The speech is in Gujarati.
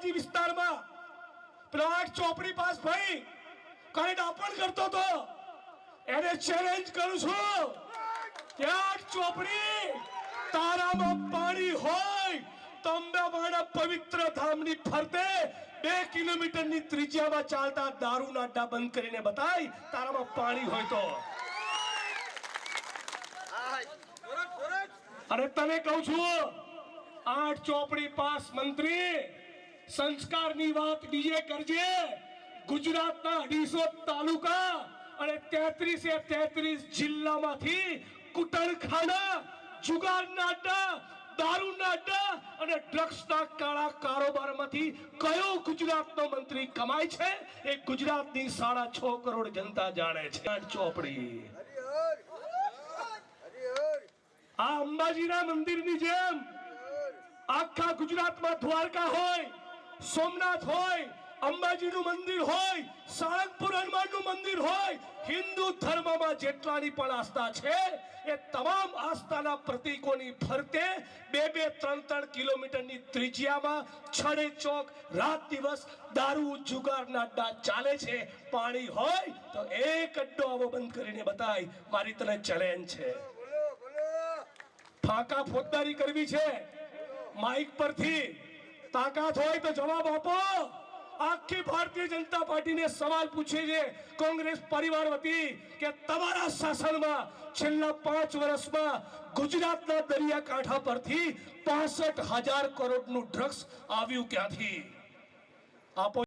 અંબાજી વિસ્તારમાં પેલો આઠ ચોપડી પાસ ભાઈ કઈ દાપણ કરતો તો એને ચેલેન્જ કરું છું. કે ચોપડી તારામાં પાણી હોય, તંબાવાડા પવિત્ર ધામની ફરતે બે કિલોમીટરની ત્રિજ્યામાં ચાલતા દારૂના અડ્ડા બંધ કરીને બતાય તારામાં પાણી હોય તો. અરે તને કહું છું, આઠ ચોપડી પાસ મંત્રી સંસ્કારની વાત બીજે કરજે. ગુજરાતના અઢીસો તાલુકા અને તેત્રીસે તેત્રીસ જિલ્લામાંથી કુટણખાના, જુગારના અડ્ડા, દારૂના અડ્ડા અને ડ્રગ્સના કાળા કારોબારમાંથી કયો ગુજરાતનો મંત્રી કમાય છે? એ ગુજરાતની સાડા છ કરોડ જનતા જાણે છે. ચોપડી. આ અંબાજીના મંદિરની જેમ આખા ગુજરાતમાં દ્વારકા હોય સોમનાથ હોય અંબાજીનું મંદિર હોય સાળંગપુર હનુમાનનું મંદિર હોય હિન્દુ ધર્મમાં જેટલાની પણ આસ્થા છે એ તમામ આસ્થાના પ્રતીકોની ફરતે બે બે ત્રણ ત્રણ કિલોમીટરની ત્રિજ્યામાં છડે ચોક રાત દિવસ દારૂ જુગારના અડ્ડા ચાલે છે પાણી હોય તો એક અડ્ડો આવો બંધ કરીને બતાય મારી તને ચેલેન્જ છે. ફાંકા ફોજદારી કરવી છે માઇક પરથી તાકાત હોય તો જવાબ આપો. આખી ભારતીય જનતા પાર્ટીને સવાલ પૂછે છે. કોંગ્રેસ પરિવાર વતી કે તમારા શાસનમાં છેલ્લા પાંચ વર્ષમાં ગુજરાતના દરિયાકાંઠા પરથી પાસઠ હજાર કરોડનું ડ્રગ્સ આવ્યું ક્યાંથી? આપો